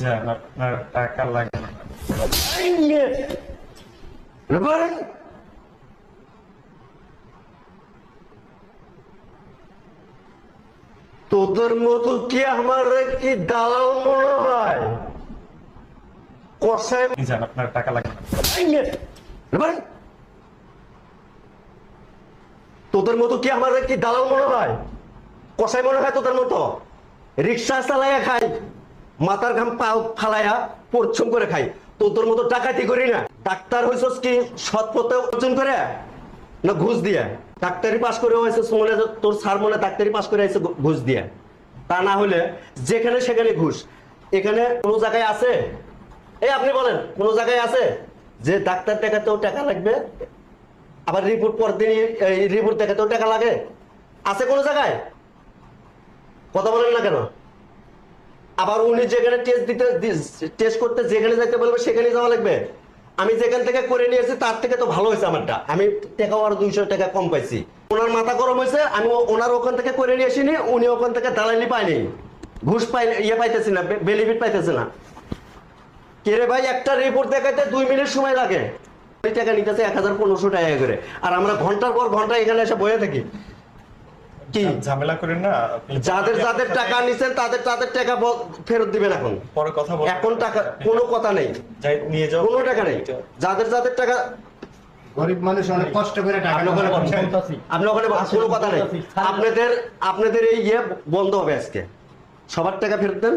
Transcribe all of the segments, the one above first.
যান আপনার টাকা লাগবে না। তোদের মতো কি আমার কি দালাল মনে হয়? কষাই যান আপনার টাকা লাগবে না। তোদের মতো কি আমার কি দালাল মনে হয়? কষাই মনে হয় তোদের মতো? রিক্সা চালাইয়া খাই মাথার ঘাম পাও ফালাইয়া পরিশ্রম করে খাই। তোদের মতো ডাকাতি করি না। ডাক্তার হয়েছস কি? সৎ পথে অর্জন করে না ঘুষ দিয়ে? ডাক্তারি পাস করে হয়েছে মনে তোর স্যার মনে ডাক্তারি পাস করে হয়েছে ঘুষ দিয়ে। তা না হলে যেখানে সেখানে ঘুষ। এখানে কোনো জায়গায় আছে? এই আপনি বলেন, কোনো জায়গায় আছে? যে ডাক্তার দেখাতেও টাকা লাগবে, আবার রিপোর্ট পরদিন রিপোর্ট দেখাতেও টাকা লাগে। আছে কোনো জায়গায়? কথা বলেন না কেন? আবার উনি যেখানে টেস্ট দিতে টেস্ট করতে যেখানে যাইতে বলবে, সেখানে যাওয়া লাগবে। আমি যেখান থেকে করে নিয়েছি, তার থেকে তো ভালো হয়েছে আমারটা। আমি টাকা আর দুইশো টাকা কম পাইছি। ওনার মাথা গরম হয়েছে, আমি ওনার ওখান থেকে করে নিয়ে আসিনি, উনি ওখান থেকে দালালি পাইনি ঘুষ পাই ইয়ে পাইতেছি না বেনিফিট পাইতেছে না। কে রে ভাই, একটা রিপোর্ট দেখাতে দুই মিনিট সময় লাগে। টাকা নিতেছে এক হাজার পনেরোশো টাকা করে। আর আমরা ঘণ্টার পর ঘণ্টা এখানে এসে বয়ে থাকি। কি? ঝামেলা করেন না যাদের যাদের টাকা নিছেন তাদের তাদের টাকা ফেরত দিবেন এখন। পরে কথা এখন টাকা কোনো কথা নেই। যাই নিয়ে যাও। কোনো টাকা নেই। যাদের যাদের টাকা গরিব মানুষ অনেক কষ্ট করে টাকা আপনি ওখানে। আপনি ওখানে কোনো কথা নেই। আপনাদের আপনাদের এই ইয়ে বন্ধ হবে আজকে। সবার টাকা ফেরত দেন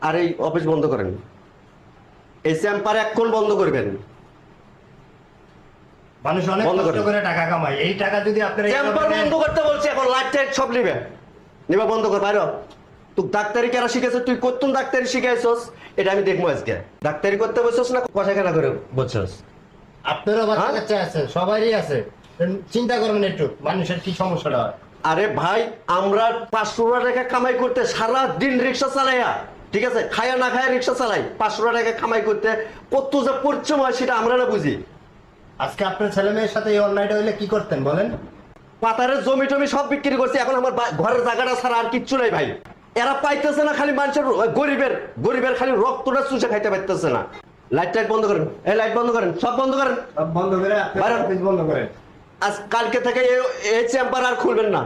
আর এই অফিস বন্ধ করেন। এই চেম্বার এখন বন্ধ করবেন। মানুষ অনেক কষ্ট করে। টাকা কামায়। এই টাকা যদি আপনারা চেম্বার বন্ধ করতে বলছি এখন লাইট টাইট সব নিবে। নিবে বন্ধ কর বাইরে তুই ডাক্তারি কেন শিখেছিস তুই কতক্ষণ ডাক্তারি শিখাইছস? এটা আমি দেখব আজকে। ডাক্তারি করতে বসছস না কষা কেনা করে বলছস? আপনারও বাচ্চা হ্যাঁ? কাচ্চা আছে সবারই আছে। চিন্তা করবেন একটু মানুষের কি সমস্যাটা হয়? আরে ভাই আমরা পাঁচশো টাকা কামাই করতে সারা দিন রিক্সা চালাইয়া ঠিক আছে? খায়া না খায়া রিক্সা চালাই পাঁচশো টাকা কামাই করতে কত যে পরিশ্রম হয় সেটা আমরা না বুঝি। আজকে আপনার ছেলে মেয়ের সাথে এই অন্যায়টা হইলে কি করতেন বলেন? পাতারের জমি টমি সব বিক্রি করছে এখন আমার ঘরের জায়গাটা ছাড়া আর কিচ্ছু নাই ভাই। এরা পাইতেছে না খালি মানুষের গরিবের গরিবের খালি রক্তটা চুষে খাইতে পারতেছে না। লাইট টাইট বন্ধ করেন। এই লাইট বন্ধ করেন সব বন্ধ করেন। বন্ধ করে বন্ধ করেন। আজ কালকে থেকে এই চেম্বার আর খুলবেন না।